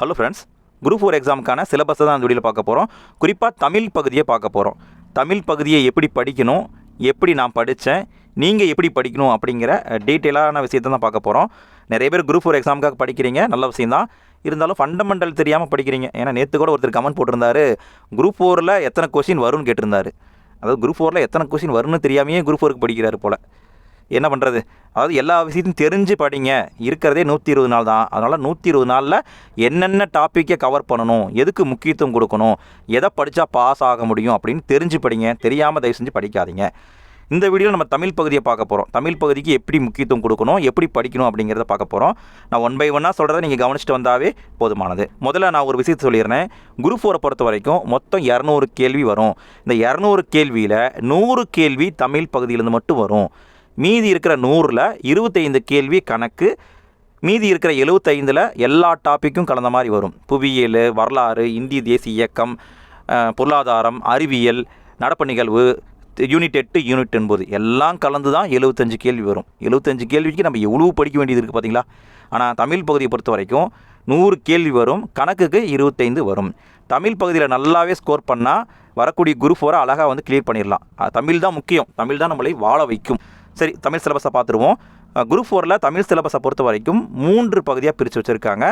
Hello friends group four எக்ஸாமுக்கான சிலபஸை தான் அந்த வீடியோவில் பார்க்க போகிறோம் குறிப்பாக தமிழ் பகுதியை பார்க்க போகிறோம் தமிழ் பகுதியை எப்படி படிக்கணும் எப்படி நான் படித்தேன் நீங்கள் எப்படி படிக்கணும் அப்படிங்கிற டீட்டெயிலான விஷயத்தை தான் பார்க்க போகிறோம் நிறைய பேர் குரூப் ஃபோர் எக்ஸாமுக்காக படிக்கிறீங்க நல்ல விஷயம் தான். இருந்தாலும் ஃபண்டமெண்டல் தெரியாமல் படிக்கிறீங்க. ஏன்னா நேற்று கூட ஒருத்தர் கமெண்ட் போட்டிருந்தாரு குரூப் ஃபோரில் எத்தனை கொஷின் வரும்னு கேட்டிருந்தாரு. அதாவது குரூப் ஃபோரில் எத்தனை கொஸ்டின் வரும்னு தெரியாமையே குரூப் ஃபோருக்கு படிக்கிறாரு போல். என்ன பண்ணுறது அதாவது எல்லா விஷயத்தையும் தெரிஞ்சு படிங்க. இருக்கிறதே நூற்றி இருபது நாள் தான். அதனால் நூற்றி இருபது நாளில் என்னென்ன டாப்பிக்கை கவர் பண்ணணும்? எதுக்கு முக்கியத்துவம் கொடுக்கணும்? எதை படித்தா பாஸ் ஆக முடியும்? அப்படின்னு தெரிஞ்சு படிங்க. தெரியாமல் தயவு செஞ்சு படிக்காதீங்க. இந்த வீடியோவில் நம்ம தமிழ் பகுதியை பார்க்க போகிறோம் தமிழ் பகுதிக்கு எப்படி முக்கியத்துவம் கொடுக்கணும்? எப்படி படிக்கணும்? அப்படிங்கிறத பார்க்க போகிறோம் நான் ஒன் பை ஒன்னாக சொல்கிறத நீங்கள் கவனிச்சுட்டு வந்தாவே போதுமானது. முதல்ல நான் ஒரு விஷயத்தை சொல்லிடுறேன். குரூப் ஃபோரை பொறுத்த வரைக்கும் மொத்தம் இரநூறு கேள்வி வரும். இந்த இரநூறு கேள்வியில் நூறு கேள்வி தமிழ் பகுதியிலேருந்து மட்டும் வரும். மீதி இருக்கிற நூறில் இருபத்தைந்து கேள்வி கணக்கு மீதி இருக்கிற எழுபத்தைந்தில் எல்லா டாப்பிக்கும் கலந்த மாதிரி வரும். புவியியல் வரலாறு இந்திய தேசிய இயக்கம் பொருளாதாரம் அறிவியல் நடப்பு நிகழ்வு யூனிட் எட்டு யூனிட் என்பது எல்லாம் கலந்து தான் எழுபத்தஞ்சு கேள்வி வரும். எழுபத்தஞ்சு கேள்விக்கு நம்ம எவ்வளவு படிக்க வேண்டியது இருக்குது பார்த்தீங்களா ஆனால் தமிழ் பகுதியை பொறுத்த வரைக்கும் நூறு கேள்வி வரும் கணக்குக்கு இருபத்தைந்து வரும். தமிழ் பகுதியில் நல்லாவே ஸ்கோர் பண்ணால் வரக்கூடிய குரூப் வர அழகாக வந்து கிளியர் பண்ணிடலாம். தமிழ் தான் முக்கியம். தமிழ் தான் நம்மளை வாழ வைக்கும். சரி தமிழ் சிலபஸை பார்த்துருவோம். குரூப் ஃபோரில் தமிழ் சிலபஸை பொறுத்த வரைக்கும் மூன்று பகுதியாக பிரித்து வச்சுருக்காங்க.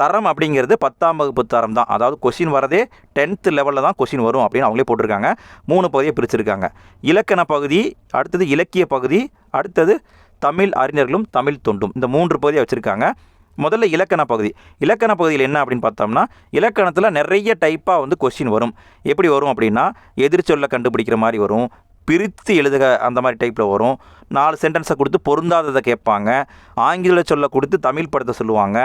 தரம் அப்படிங்கிறது பத்தாம் வகுப்பு தரம் தான். அதாவது கொஷின் வரதே டென்த்து லெவலில் தான் கொஷின் வரும் அப்படின்னு அவங்களே போட்டிருக்காங்க. மூணு பகுதியாக பிரிச்சுருக்காங்க. இலக்கண பகுதி அடுத்தது இலக்கிய பகுதி அடுத்தது தமிழ் அறிஞர்களும் தமிழ் தொண்டும். இந்த மூன்று பகுதியாக வச்சுருக்காங்க. முதல்ல இலக்கண பகுதி. இலக்கண பகுதியில் என்ன அப்படின்னு பார்த்தோம்னா இலக்கணத்தில் நிறைய டைப்பாக வந்து கொஸ்டின் வரும். எப்படி வரும் அப்படின்னா எதிர்ச்சொல்லை கண்டுபிடிக்கிற மாதிரி வரும். பிரித்து எழுதுக அந்த மாதிரி டைப்பில் வரும். நாலு சென்டென்ஸை கொடுத்து பொருந்தாததை கேட்பாங்க. ஆங்கில சொல்ல கொடுத்து தமிழ் படத்தை சொல்லுவாங்க.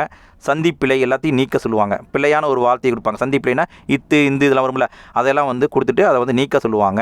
சந்திப்பிழை எல்லாத்தையும் நீக்க சொல்லுவாங்க. பிள்ளையான ஒரு வார்த்தையை கொடுப்பாங்க. சந்திப்பிழைனா இத்து இந்து இதெல்லாம் வரும்ல அதெல்லாம் வந்து கொடுத்துட்டு அதை வந்து நீக்க சொல்லுவாங்க.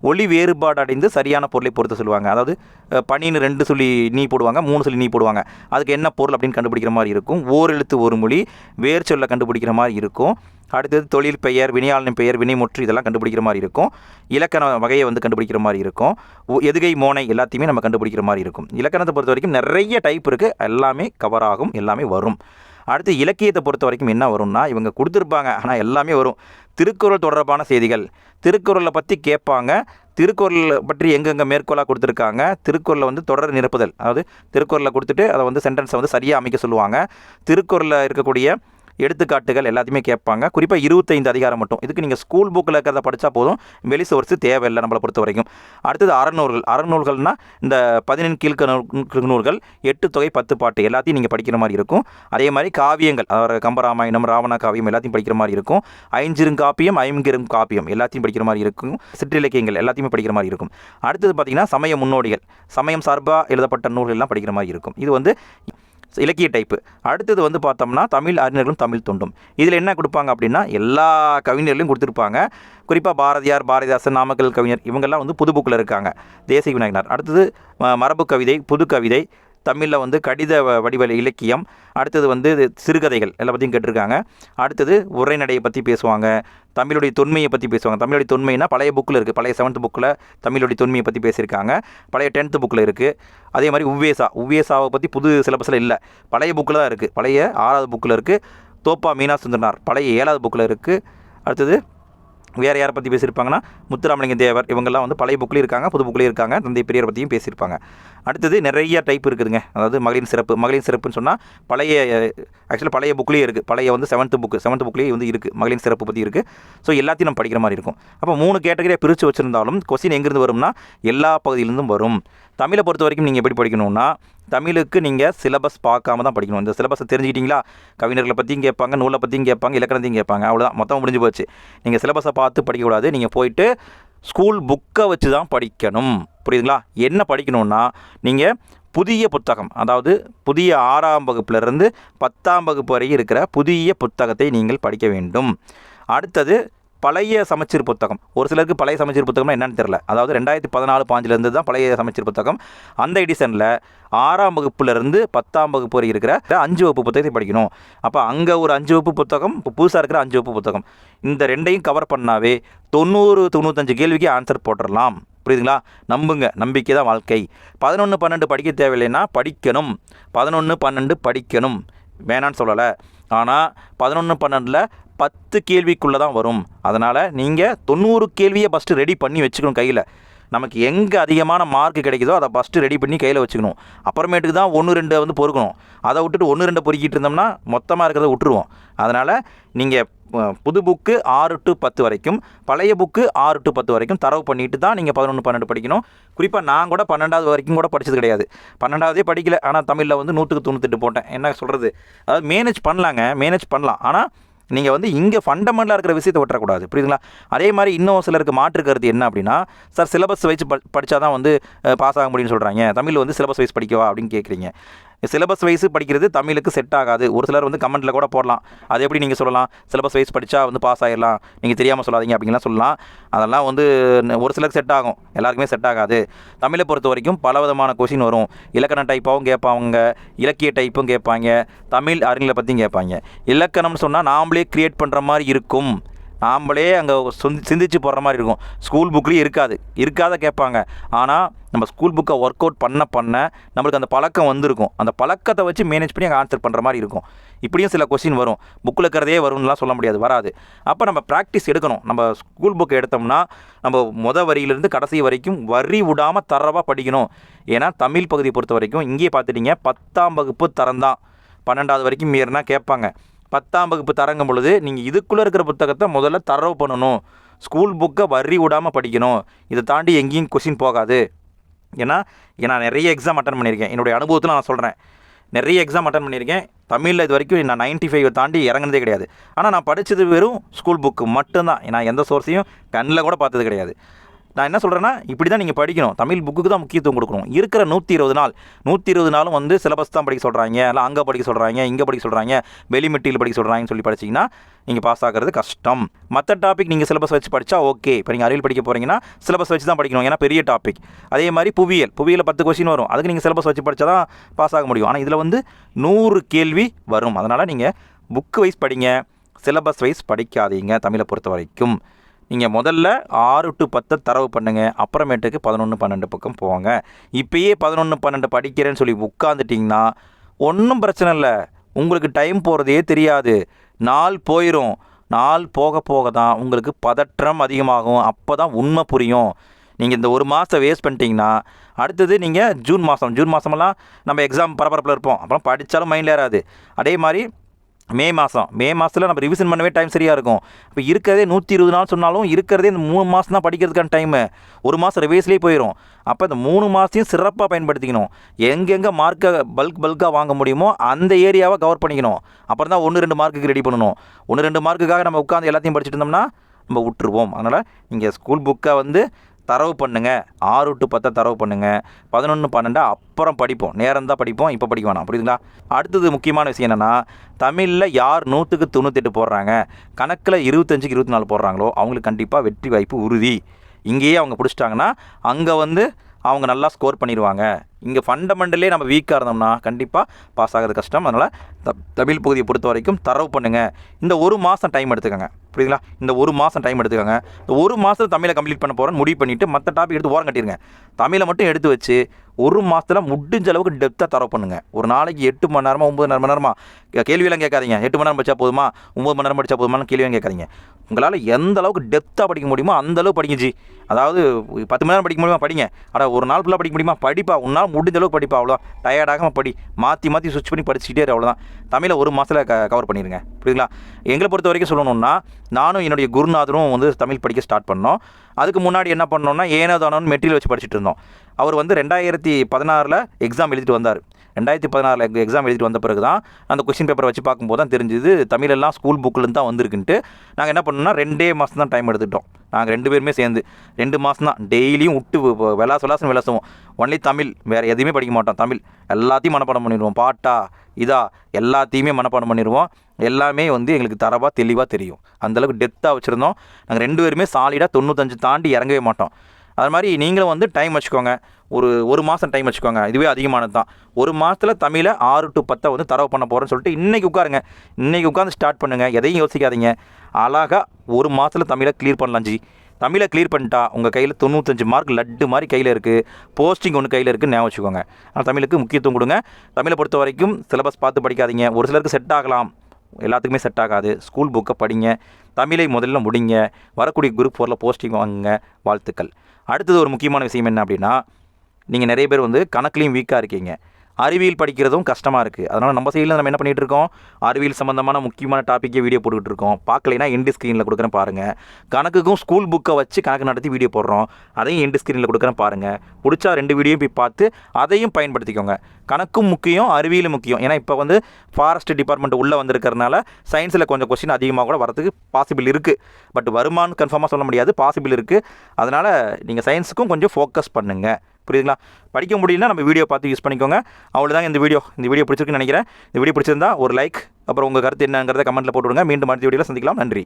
ஒளி வேறுபாடு அடைந்து சரியான பொருளை பொறுத்த சொல்லுவாங்க. அதாவது பனின்னு ரெண்டு சொல்லி நீ போடுவாங்க மூணு சொல்லி நீ போடுவாங்க. அதுக்கு என்ன பொருள் அப்படின்னு கண்டுபிடிக்கிற மாதிரி இருக்கும். ஓர் எழுத்து ஒரு மொழி வேர் சொல்ல கண்டுபிடிக்கிற மாதிரி இருக்கும். அடுத்தது தொழில் பெயர் வினையாளனின் பெயர் வினைமுற்று இதெல்லாம் கண்டுபிடிக்கிற மாதிரி இருக்கும். இலக்கண வகையை வந்து கண்டுபிடிக்கிற மாதிரி இருக்கும். ஒ- எதுகை மோனை எல்லாத்தையுமே நம்ம கண்டுபிடிக்கிற மாதிரி இருக்கும். இலக்கணத்தை பொறுத்த வரைக்கும் நிறைய டைப் இருக்குது எல்லாமே கவர் ஆகும் எல்லாமே வரும். அடுத்து இலக்கியத்தை பொறுத்த வரைக்கும் என்ன வரும்னா இவங்க கொடுத்துருப்பாங்க ஆனால் எல்லாமே வரும். திருக்குறள் தொடர்பான செய்திகள். திருக்குறளை பற்றி கேட்பாங்க. திருக்குறள் பற்றி எங்கெங்கே மேற்கோளாக கொடுத்துருக்காங்க. திருக்குறளை வந்து தொடர் நிரப்புதல். அதாவது திருக்குறளை கொடுத்துட்டு அதை வந்து சென்டென்ஸை வந்து சரியாக அமைக்க சொல்லுவாங்க. திருக்குறளில் இருக்கக்கூடிய எடுத்துக்காட்டுகள் எல்லாத்தையுமே கேட்பாங்க. குறிப்பாக இருபத்தைந்து அதிகாரம் மட்டும். இதுக்கு நீங்கள் ஸ்கூல் புக்கில் இருக்கிறத படித்தா போதும். வெளி சோர்ஸு தேவையில்லை நம்மளை பொறுத்த வரைக்கும். அடுத்தது அறநூல்கள் அறநூல்கள்னால் இந்த பதினெண் கீழ்க்க நூல்கள் எட்டு தொகை பத்து பாட்டு எல்லாத்தையும் நீங்கள் படிக்கிற மாதிரி இருக்கும். அதே மாதிரி காவியங்கள் அவர் கம்பராமாயணம் ராவண காவியம் எல்லாத்தையும் படிக்கிற மாதிரி இருக்கும். ஐஞ்சிருங்காப்பியம் ஐங்கிரும் காப்பியம் எல்லாத்தையும் படிக்கிற மாதிரி இருக்கும். சிற்றிலக்கியங்கள் எல்லாத்தையுமே படிக்கிற மாதிரி இருக்கும். அடுத்தது பார்த்திங்கன்னா சமய முன்னோடிகள். சமயம் சார்பாக எழுதப்பட்ட நூல்கள் எல்லாம் படிக்கிற மாதிரி இருக்கும். இது வந்து இலக்கிய டைப்பு அடுத்தது வந்து பார்த்தோம்னா தமிழ் அறிஞர்களும் தமிழ் தொண்டும். இதில் என்ன கொடுப்பாங்க அப்படின்னா எல்லா கவிஞர்களையும் கொடுத்துருப்பாங்க. குறிப்பாக பாரதியார் பாரதிதாசன் நாமக்கல் கவிஞர் இவங்கெல்லாம் வந்து புது புக்கில் இருக்காங்க. தேசிய விநாயகனார் அடுத்தது மரபு கவிதை புது கவிதை தமிழில் வந்து கடித வ- வடிவ இலக்கியம் அடுத்தது வந்து இது சிறுகதைகள் எல்லா பற்றியும் கேட்டிருக்காங்க. அடுத்தது உரைநடையை பற்றி பேசுவாங்க தமிழுடைய தொன்மையை பற்றி பேசுவாங்க. தமிழுடைய தொன்மைனா பழைய புக்கில் இருக்குது பழைய செவன்த் புக்கில் தமிழுடைய தொன்மையை பற்றி பேசியிருக்காங்க. பழைய டென்த்து புக்கில் இருக்குது அதே மாதிரி உவ்வேசா. உவ்வேசாவை பற்றி புது சிலபஸில் இல்லை. பழைய புக்கில் தான் இருக்குது பழைய ஆறாவது புக்கில் இருக்குது தோப்பா மீனா சுந்தரனார். பழைய ஏழாவது புக்கில் இருக்குது அடுத்தது வேறு யாரை பற்றி பேசியிருப்பாங்கன்னா முத்துராமலிங்க தேவர் இவங்கெல்லாம் வந்து பழைய புக்லேயும் இருக்காங்க புது புக்லேயும் இருக்காங்க தந்தை பெரியார் பற்றியும் பேசியிருப்பாங்க. அடுத்தது நிறைய டைப் இருக்குதுங்க. அதாவது மகளிர் சிறப்பு மகளிர் சிறப்புன்னு சொன்னால் பழைய ஆக்சுவலாக பழைய புக்லேயே இருக்குது பழைய வந்து செவன்த்து புக்கு செவன்த் புக்லேயே வந்து இருக்குது மகளிர் சிறப்பு பற்றி இருக்குது ஸோ எல்லாத்தையும் நம்ம படிக்கிற மாதிரி இருக்கும். அப்போ மூணு கேட்டகரியாக பிரித்து வச்சுருந்தாலும் கொஸ்டின் எங்கேருந்து வரும்னா எல்லா பகுதியிலேருந்தும் வரும். தமிழை பொறுத்த வரைக்கும் நீங்கள் எப்படி படிக்கணும்னா தமிழுக்கு நீங்கள் சிலபஸ் பார்க்காம தான் படிக்கணும். இந்த சிலபஸை தெரிஞ்சுக்கிட்டீங்களா? கவிஞர்களை பற்றியும் கேட்பாங்க நூலை பற்றியும் கேட்பாங்க இலக்கணத்தையும் கேட்பாங்க. அவ்வளோதான் மொத்தம் முடிஞ்சு போச்சு. நீங்கள் சிலபஸை பார்த்து படிக்கக்கூடாது. நீங்கள் போயிட்டு ஸ்கூல் புக்கை வச்சு தான் படிக்கணும். புரியுதுங்களா? என்ன படிக்கணும்னா நீங்கள் புதிய புத்தகம் அதாவது புதிய ஆறாம் வகுப்பிலிருந்து பத்தாம் வகுப்பு வரை இருக்கிற புதிய புத்தகத்தை நீங்கள் படிக்க வேண்டும். அடுத்தது பழைய சமச்சீர் புத்தகம். ஒரு சிலருக்கு பழைய சமச்சீர் புத்தகம்னா என்னன்னு தெரில அதாவது ரெண்டாயிரத்தி பதினாலு பாஞ்சிலேருந்து தான் பழைய சமச்சீர் புத்தகம். அந்த எடிஷனில் ஆறாம் வகுப்புலேருந்து பத்தாம் வகுப்பு வரை இருக்கிற அஞ்சு வகுப்பு புத்தகத்தை படிக்கணும். அப்போ அங்கே ஒரு அஞ்சு வகுப்பு புத்தகம் இப்போ புதுசாக இருக்கிற அஞ்சு வகுப்பு புத்தகம். இந்த ரெண்டையும் கவர் பண்ணாவே தொண்ணூறு தொண்ணூத்தஞ்சு கேள்விக்கு ஆன்சர் போட்டுடலாம் புரியுதுங்களா? நம்புங்க. நம்பிக்கை தான் வாழ்க்கை. பதினொன்று பன்னெண்டு படிக்க தேவையில்லைன்னா படிக்கணும். பதினொன்று பன்னெண்டு படிக்கணும். வேணான்னு சொல்லலை. ஆனால் பதினொன்று பன்னெண்டில் பத்து கேள்விக்குள்ளே தான் வரும். அதனால் நீங்கள் தொண்ணூறு கேள்வியை ஃபஸ்ட்டு ரெடி பண்ணி வச்சுக்கணும் கையில். நமக்கு எங்கே அதிகமான மார்க் கிடைக்குதோ அதை ஃபஸ்ட்டு ரெடி பண்ணி கையில் வச்சுக்கணும். அப்புறமேட்டுக்கு தான் ஒன்று ரெண்டை வந்து பொறுக்கணும். அதை விட்டுட்டு ஒன்று ரெண்டை பொறுக்கிட்டு இருந்தோம்னா மொத்தமாக இருக்கிறத விட்டுருவோம். அதனால் நீங்கள் புது புக்கு ஆறு டு பத்து வரைக்கும் பழைய புக்கு ஆறு டு பத்து வரைக்கும் தரவு பண்ணிட்டு தான் நீங்கள் பதினொன்று பன்னெண்டு படிக்கணும். குறிப்பாக நான் கூட பன்னெண்டாவது வரைக்கும் கூட படித்தது கிடையாது. பன்னெண்டாவதே படிக்கல. ஆனால் தமிழில் வந்து நூற்றுக்கு தொண்ணூத்தெட்டு போட்டேன். என்ன சொல்கிறது அதாவது மேனேஜ் பண்ணலாங்க. மேனேஜ் பண்ணலாம். ஆனால் நீங்கள் வந்து இங்கே ஃபண்டமெண்டலாக இருக்கிற விஷயத்தை விட்டுறக்கூடாது. புரியுதுங்களா? அதே மாதிரி இன்னும் சிலருக்கு மாற்று கருத்து என்ன அப்படின்னா சார் சிலபஸ் வச்சு ப படித்தா தான் வந்து பாஸ் ஆக முடியும்னு சொல்கிறாங்க தமிழ் வந்து சிலபஸ் வைஸ் படிக்கவா? அப்படின்னு கேட்குறீங்க சிலபஸ் வைஸ் படிக்கிறது தமிழுக்கு செட் ஆகாது. ஒரு சிலர் வந்து கமெண்ட்டில் கூட போடலாம். அது எப்படி நீங்கள் சொல்லலாம்? சிலபஸ் வைஸ் படித்தா வந்து பாஸ் ஆகிடலாம் நீங்கள் தெரியாமல் சொல்லாதீங்க அப்படின்லாம் சொல்லலாம். அதெல்லாம் வந்து ஒரு சிலருக்கு செட் ஆகும். எல்லாருக்குமே செட் ஆகாது. தமிழை பொறுத்த வரைக்கும் பல விதமான கொஷின் வரும். இலக்கண டைப்பாகவும் கேட்பாங்க. இலக்கிய டைப்பும் கேட்பாங்க. தமிழ் அறிஞர்களை பற்றியும் கேட்பாங்க. இலக்கணம்னு சொன்னால் நாமளே கிரியேட் பண்ணுற மாதிரி இருக்கும். நாம்ளே அங்கே சிந்திச்சு போடுற மாதிரி இருக்கும். ஸ்கூல் புக்லேயும் இருக்காது. இருக்காத கேட்பாங்க. ஆனால் நம்ம ஸ்கூல் புக்கை ஒர்க் அவுட் பண்ண பண்ண நம்மளுக்கு அந்த பழக்கம் வந்திருக்கும். அந்த பழக்கத்தை வச்சு மேனேஜ் பண்ணி அங்கே ஆன்சர் பண்ணுற மாதிரி இருக்கும். இப்படியும் சில கொஸ்டின் வரும். புக்கில் இருக்கிறதே வரும்லாம் சொல்ல முடியாது வராது. அப்போ நம்ம ப்ராக்டிஸ் எடுக்கணும். நம்ம ஸ்கூல் புக் எடுத்தோம்னா நம்ம முத வரியிலேருந்து கடைசி வரைக்கும் வரி விடாமல் தரவாக படிக்கணும். ஏன்னா தமிழ் பகுதியை பொறுத்த வரைக்கும் இங்கேயே பார்த்துட்டிங்க பத்தாம் வகுப்பு தரம் தான். பன்னெண்டாவது வரைக்கும் மீறினா கேட்பாங்க. பத்தாம் வகுப்பு தரங்கும் பொழுது நீங்கள் இதுக்குள்ளே இருக்கிற புத்தகத்தை முதல்ல தரவு பண்ணணும். ஸ்கூல் புக்கை வரி விடாமல் படிக்கணும். இதை தாண்டி எங்கேயும் கொஷின் போகாது. ஏன்னா நான் நிறைய எக்ஸாம் அட்டன் பண்ணியிருக்கேன். என்னுடைய அனுபவத்தில் நான் சொல்கிறேன் நிறைய எக்ஸாம் அட்டன் பண்ணியிருக்கேன். தமிழில் இது வரைக்கும் நான் 95 ஃபைவ் தாண்டி இறங்குனதே கிடையாது. ஆனால் நான் படித்தது வெறும் ஸ்கூல் புக்கு மட்டும்தான். நான் எந்த சோர்ஸையும் கண்ணில் கூட பார்த்தது கிடையாது. நான் என்ன சொல்கிறேன்னா இப்படி தான் நீங்கள் படிக்கணும். தமிழ் புக்குக்கு தான் முக்கியத்துவம் கொடுக்கணும். இருக்கிற நூற்றி இருபது நாள் நூற்றி இருபது நாளும் வந்து சிலபஸ் தான் படிக்க சொல்கிறாங்க இல்லை அங்கே படிக்க சொல்கிறாங்க இங்கே படிக்க சொல்கிறாங்க வெளிமெட்டியில் படிக்க சொல்கிறாங்கன்னு சொல்லி படிச்சிங்கன்னா நீங்கள் பாஸ் ஆகிறது கஷ்டம். மற்ற டாபிக் நீங்கள் சிலபஸ் வச்சு படித்தா ஓகே இப்போ நீங்கள் அறிவியல் படிக்க போகிறீங்கன்னா சிலபஸ் வச்சு தான் படிக்கணும். ஏன்னா பெரிய டாபிக் அதே மாதிரி புவியியல். புவியியல் பத்து கொஸ்டின் வரும். அதுக்கு நீங்கள் சிலபஸ் வச்சு படித்தா தான் பாஸ் ஆக முடியும். ஆனால் இதில் வந்து நூறு கேள்வி வரும். அதனால் நீங்கள் புக்கு வைஸ் படிங்க. சிலபஸ் வைஸ் படிக்காதீங்க தமிழை பொறுத்த வரைக்கும் நீங்கள் முதல்ல ஆறு டு பத்தை தரவு பண்ணுங்கள் அப்புறமேட்டுக்கு பதினொன்று பன்னெண்டு பக்கம் போங்க. இப்போயே பதினொன்று பன்னெண்டு படிக்கிறேன்னு சொல்லி உட்காந்துட்டிங்கன்னா ஒன்றும் பிரச்சனை இல்லை. உங்களுக்கு டைம் போகிறதே தெரியாது. நாள் போயிடும் நாள் போக போக தான் உங்களுக்கு பதற்றம் அதிகமாகும். அப்போ தான் உண்மை புரியும். நீங்கள் இந்த ஒரு மாதம் வேஸ்ட் பண்ணிட்டீங்கன்னா அடுத்தது நீங்கள் ஜூன் மாதம் ஜூன் மாதமெல்லாம் நம்ம எக்ஸாம் பரபரப்பில் இருப்போம். அப்புறம் படித்தாலும் மைண்டில் ஏறாது. அதே மாதிரி மே மாதம் மே மாதத்தில் நம்ம ரிவிஷன் பண்ணவே டைம் சரியாக இருக்கும். இப்போ இருக்கிறதே நூற்றி இருபது நாள் சொன்னாலும் இருக்கிறதே இந்த மூணு மாதம் தான் படிக்கிறதுக்கான டைமு ஒரு மாதம் ரிவைஸ்லேயே போயிடும் அப்போ இந்த மூணு மாதத்தையும் சிறப்பாக பயன்படுத்திக்கணும். எங்கெங்கே மார்க்கை பல்க் பல்காக வாங்க முடியுமோ அந்த ஏரியாவை கவர் பண்ணிக்கணும். அப்புறம் தான் ஒன்று ரெண்டு மார்க்குக்கு ரெடி பண்ணணும். ஒன்று ரெண்டு மார்க்குக்காக நம்ம உட்காந்து எல்லாத்தையும் படிச்சுட்டு இருந்தோம்னா நம்ம விட்டுருவோம். அதனால் நீங்கள் ஸ்கூல் புக்கை வந்து தரவு பண்ணுங்க. ஆறு டு பத்தை தரவு பண்ணுங்க. பதினொன்று பன்னெண்டு அப்புறம் படிப்போம். நேரம் தான் படிப்போம். இப்போ படிக்க வேணாம். புரியுதுங்களா? அடுத்தது முக்கியமான விஷயம் என்னென்னா தமிழில் யார் நூற்றுக்கு தொண்ணூத்தெட்டு போடுறாங்க? கணக்கில் இருபத்தஞ்சுக்கு இருபத்தி நாலு போடுறாங்களோ அவங்களுக்கு கண்டிப்பாக வெற்றி வாய்ப்பு உறுதி. இங்கேயே அவங்க பிடிச்சிட்டாங்கன்னா அங்கே வந்து அவங்க நல்லா ஸ்கோர் பண்ணிடுவாங்க. இங்கே ஃபண்டமெண்டலே நம்ம வீக்காக இருந்தோம்னா கண்டிப்பாக பாஸ் ஆகிறது கஷ்டம். அதனால் த தமிழ் பகுதியை பொறுத்த வரைக்கும் தரவு பண்ணுங்கள் இந்த ஒரு மாதம் டைம் எடுத்துக்கோங்க. புரியுதுங்களா? இந்த ஒரு மாதம் டைம் எடுத்துக்கோங்க. இந்த ஒரு மாதத்தில் தமிழை கம்ப்ளீட் பண்ண போகிறேன்னு முடிவு பண்ணிவிட்டு மற்ற டாபிக் எடுத்து ஓரம் கட்டிடுங்க தமிழை மட்டும் எடுத்து வச்சு ஒரு மாதத்தில் முடிஞ்ச அளவுக்கு டெப்த்தாக தரவு பண்ணுங்கள் ஒரு நாளைக்கு எட்டு மணி நேரமாக ஒம்பது மணி நேரமா? கேள்வியெல்லாம் கேட்காதீங்க. எட்டு மணி நேரம் படித்தா போதுமா? ஒம்பது மணி நேரம் படித்தா போதுமான்னு கேள்வியும் கேட்காதீங்க. உங்களால் எந்த அளவுக்கு டெப்த்தாக படிக்க முடியுமோ அந்த அளவுக்கு படிங்க ஜி. அதாவது பத்து மணி நேரம் படிக்க முடியுமா? படிங்க. ஆனால் ஒரு நாள் ஃபுல்லாக படிக்க முடியுமா? படிப்பா. உன்னால் முடிஞ்ச அளவுக்கு படிப்பா அவ்வளோ டயர்டாகாமல் படி. மாற்றி மாற்றி சுவிச் பண்ணி படிச்சுக்கிட்டே இரு, அவ்வளோதான் தமிழை ஒரு மாதத்தில் க கவர் பண்ணிடுங்க புரியுதுங்களா? எங்களை பொறுத்த வரைக்கும் சொல்லணும்னா நானும் என்னுடைய குருநாதரும் வந்து தமிழ் படிக்க ஸ்டார்ட் பண்ணோம். அதுக்கு முன்னாடி என்ன பண்ணோம்னா ஏனோ தானோன்னு மெட்டீரியல் வச்சு படிச்சுட்டு இருந்தோம். அவர் வந்து ரெண்டாயிரத்தி பதினாறில் எக்ஸாம் எழுதிட்டு வந்தார். ரெண்டாயிரத்தி பதினாறில் எக்ஸாம் எழுதிட்டு வந்த பிறகு தான் அந்த கொஸ்டின் பேப்பரை வச்சு பார்க்கும்போது தான் தெரிஞ்சுது தமிழெல்லாம் ஸ்கூல் புக்கிலேருந்து தான் வந்திருக்குன்ட்டு. நாங்கள் என்ன பண்ணோம்னா ரெண்டே மாதம் தான் டைம் எடுத்துக்கிட்டோம். நாங்கள் ரெண்டு பேருமே சேர்ந்து. ரெண்டு மாதம் தான். டெய்லியும் விட்டு விளாச விளாசம் விளாசுவோம். ஒன்லி தமிழ். வேறு எதையுமே படிக்க மாட்டோம். தமிழ். எல்லாத்தையும் மனப்பாடம் பண்ணிடுவோம். பாட்டா இதா எல்லாத்தையுமே மனப்பாடம் பண்ணிடுவோம். எல்லாமே வந்து எங்களுக்கு தரவாக தெளிவாக தெரியும். அந்தளவுக்கு டெப்த்தாக வச்சுருந்தோம். நாங்கள் ரெண்டு பேருமே சாலிடாக தொண்ணூத்தஞ்சு தாண்டி இறங்கவே மாட்டோம். அது மாதிரி நீங்களும் வந்து டைம் வச்சுக்கோங்க. ஒரு ஒரு மாதம் டைம் வச்சுக்கோங்க. இதுவே அதிகமானது தான். ஒரு மாதத்தில் தமிழை ஆறு டு பத்தை வந்து தரவு பண்ண போகிறேன்னு சொல்லிட்டு இன்றைக்கி உட்காருங்க. இன்றைக்கி உட்காந்து ஸ்டார்ட் பண்ணுங்கள் எதையும் யோசிக்காதீங்க. அழகாக ஒரு மாதத்தில் தமிழை க்ளியர் பண்ணலாம் ஜி. தமிழை க்ளியர் பண்ணிட்டா உங்கள் கையில் தொண்ணூத்தஞ்சு மார்க் லட்டு மாதிரி கையில் இருக்குது போஸ்டிங் ஒன்று கையில் இருக்குன்னு ஞாபகம் வச்சுக்கோங்க. ஆனால் தமிழுக்கு முக்கியத்துவம் கொடுங்க. தமிழை பொறுத்த வரைக்கும் சிலபஸ் பார்த்து படிக்காதீங்க. ஒரு சிலருக்கு செட் ஆகலாம். எல்லாத்துக்குமே செட் ஆகாது. ஸ்கூல் புக்கை படிங்க. தமிழை முதல்ல முடிங்க. வரக்கூடிய குரூப் ஃபோரில் போஸ்டிங் வாங்குங்க. வாழ்த்துக்கள். அடுத்தது ஒரு முக்கியமான விஷயம் என்ன அப்படின்னா நீங்கள் நிறைய பேர் வந்து கணக்குலேயும் வீக்காக இருக்கீங்க. அறிவியல் படிக்கிறதும் கஷ்டமாக இருக்குது அதனால் நம்ம சைடில் நம்ம என்ன பண்ணிகிட்டு இருக்கோம்? அறிவியல் சம்மந்தமான முக்கியமான டாப்பிக்கே வீடியோ போட்டுக்கிட்டு இருக்கோம். பார்க்கலைன்னா எண்டு ஸ்க்ரீனில் கொடுக்குறேன் பாருங்கள் கணக்குக்கும் ஸ்கூல் புக்கை வச்சு கணக்கு நடத்தி வீடியோ போடுறோம். அதையும் எண்டு ஸ்க்ரீனில் கொடுக்குறேன் பாருங்கள் பிடிச்சா ரெண்டு வீடியோ போய் பார்த்து அதையும் பயன்படுத்திக்கோங்க. கணக்கும் முக்கியம் அறிவியலும் முக்கியம். ஏன்னா இப்போ வந்து ஃபாரஸ்ட் டிபார்ட்மெண்ட் உள்ளே வந்திருக்கிறதுனால சயின்ஸில் கொஞ்சம் கொஸ்டின் அதிகமாக கூட வரதுக்கு பாசிபிள் இருக்குது பட் வருமானு கன்ஃபார்மாக சொல்ல முடியாது. பாசிபிள் இருக்குது அதனால் நீங்கள் சயின்ஸுக்கும் கொஞ்சம் ஃபோக்கஸ் பண்ணுங்கள் புரியுதுங்களா? படிக்க முடியலனா நம்ம வீடியோ பார்த்து யூஸ் பண்ணிக்கோங்க. அவ்வளோதான் இந்த வீடியோ இந்த வீடியோ பிடிச்சிருக்குன்னு நினைக்கிறேன். இந்த வீடியோ பிடிச்சிருந்தா ஒரு லைக் அப்புறம் உங்கள் கருத்து என்னங்கிறத கமெண்ட்டில் போட்டு விடுங்க மீண்டும் அடுத்த வீடியோவில் சந்திக்கலாம். நன்றி.